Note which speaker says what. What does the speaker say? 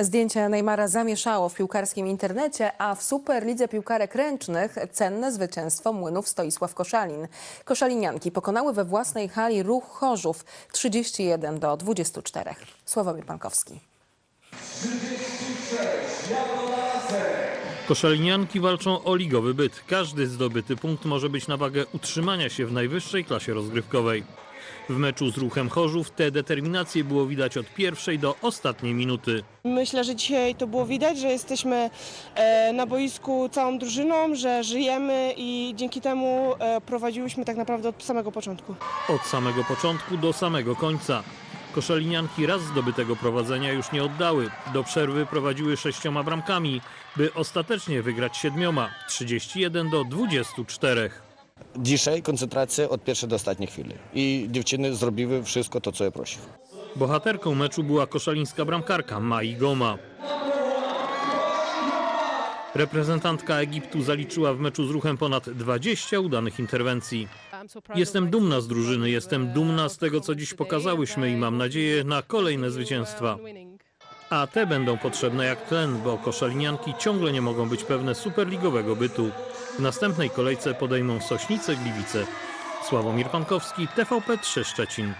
Speaker 1: Zdjęcie Neymara zamieszało w piłkarskim internecie, a w Superlidze Piłkarek Ręcznych cenne zwycięstwo młynów Stoisław Koszalin. Koszalinianki pokonały we własnej hali ruch Chorzów 31 do 24. Sławomir Pankowski.
Speaker 2: Koszalinianki walczą o ligowy byt. Każdy zdobyty punkt może być na wagę utrzymania się w najwyższej klasie rozgrywkowej. W meczu z ruchem Chorzów tę determinację było widać od pierwszej do ostatniej minuty.
Speaker 3: Myślę, że dzisiaj to było widać, że jesteśmy e, na boisku całą drużyną, że żyjemy i dzięki temu e, prowadziłyśmy tak naprawdę od samego początku.
Speaker 2: Od samego początku do samego końca. Koszalinianki raz zdobytego prowadzenia już nie oddały. Do przerwy prowadziły sześcioma bramkami, by ostatecznie wygrać siedmioma 31 do 24.
Speaker 4: Dzisiaj koncentracja od pierwszej do ostatniej chwili. I dziewczyny zrobiły wszystko to, co ja prosił.
Speaker 2: Bohaterką meczu była koszalińska bramkarka Mai Goma. Reprezentantka Egiptu zaliczyła w meczu z ruchem ponad 20 udanych interwencji. Jestem dumna z drużyny, jestem dumna z tego, co dziś pokazałyśmy i mam nadzieję na kolejne zwycięstwa. A te będą potrzebne jak tlen, bo koszalinianki ciągle nie mogą być pewne superligowego bytu. W następnej kolejce podejmą Sośnice Gliwice. Sławomir Pankowski, TVP3 Szczecin.